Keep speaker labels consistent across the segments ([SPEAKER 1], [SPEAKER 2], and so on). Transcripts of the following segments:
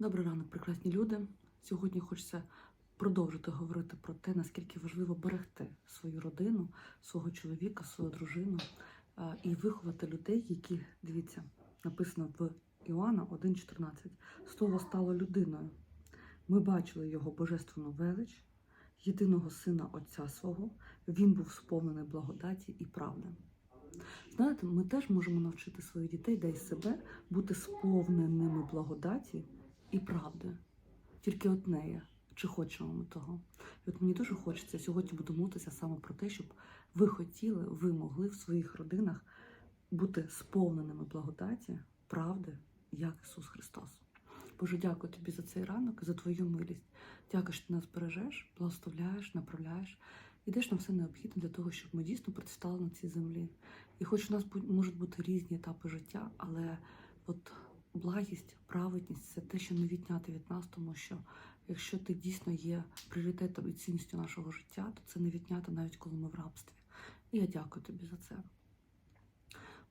[SPEAKER 1] Добрий ранок, прекрасні люди. Сьогодні хочеться продовжити говорити про те, наскільки важливо берегти свою родину, свого чоловіка, свою дружину і виховати людей, які, дивіться, написано в Іоанна 1,14. Слово стало людиною. Ми бачили його божественну велич, єдиного сина Отця свого. Він був сповнений благодаті і правди. Знаєте, ми теж можемо навчити своїх дітей, да й себе, бути сповненими благодаті і правди. Тільки одне є, чи хочемо ми того. І от мені дуже хочеться сьогодні буду молитися саме про те, щоб ви хотіли, ви могли в своїх родинах бути сповненими благодаті, правди, як Ісус Христос. Боже, дякую тобі за цей ранок, за твою милість. Дякую, що ти нас бережеш, благословляєш, направляєш. І даєш нам все необхідне для того, щоб ми дійсно процвітали на цій землі. І хоч у нас можуть бути різні етапи життя, але от благість, праведність це те, що не відняти від нас, тому що якщо ти дійсно є пріоритетом і цінністю нашого життя, то це не відняти навіть коли ми в рабстві. І я дякую тобі за це.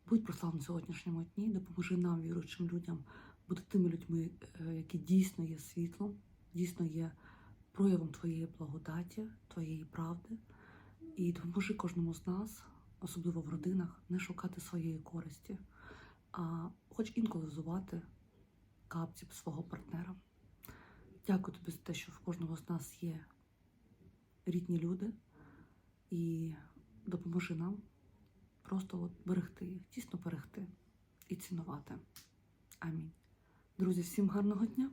[SPEAKER 1] Будь прославлений сьогоднішньому дні, допоможи нам, віруючим людям, бути тими людьми, е, які дійсно є світлом, дійсно є проявом твоєї благодаті, твоєї правди. І допоможи кожному з нас, особливо в родинах, не шукати своєї користі, а хоч інколи взувати капці свого партнера. Дякую тобі за те, що в кожного з нас є рідні люди, і допоможи нам просто от берегти їх, тісно берегти і цінувати. Амінь. Друзі, всім гарного дня!